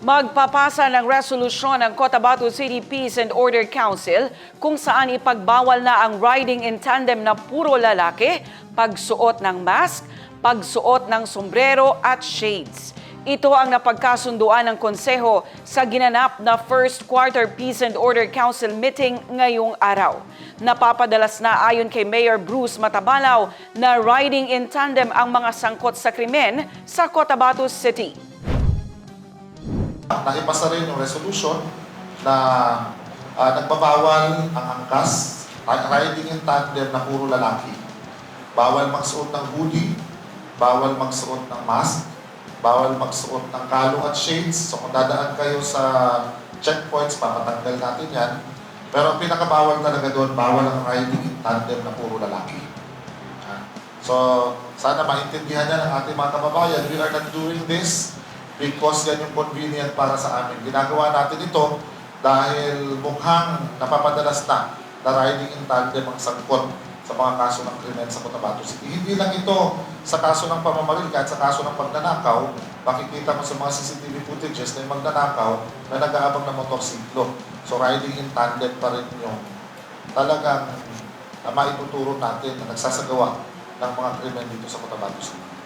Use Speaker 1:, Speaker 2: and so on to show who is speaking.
Speaker 1: Magpapasa ng resolusyon ng Cotabato City Peace and Order Council kung saan ipagbawal na ang riding in tandem na puro lalaki, pagsuot ng mask, pagsuot ng sombrero at shades. Ito ang napagkasunduan ng konseho sa ginanap na First Quarter Peace and Order Council meeting ngayong araw. Napapadalas na ayon kay Mayor Bruce Matabalaw na riding in tandem ang mga sangkot sa krimen sa Cotabato City.
Speaker 2: Naipasa rin yung resolution na ah, nagbabawal ang angkas, ri- riding in tandem na puro lalaki. Bawal magsuot ng hoodie, bawal magsuot ng mask, bawal magsuot ng kalo at shades. So kung dadaan kayo sa checkpoints, papatanggal natin yan. Pero ang pinakabawal talaga doon, bawal ang riding in tandem na puro lalaki. So, sana maintindihan yan ng ating mga kababayan. We are not doing this because yan yung convenient para sa amin. Ginagawa natin ito dahil mukhang napapadalas na na riding in tandem ang sangkot sa mga kaso ng krimen sa Cotabato City. Hindi lang ito sa kaso ng pamamaril, kahit sa kaso ng pagnanakaw, makikita mo sa mga CCTV footages na yung magnanakaw na nag-aabang ng motorsiklo. So riding in tandem pa rin yung talagang na maituturo natin na nagsasagawa ng mga krimen dito sa Cotabato City.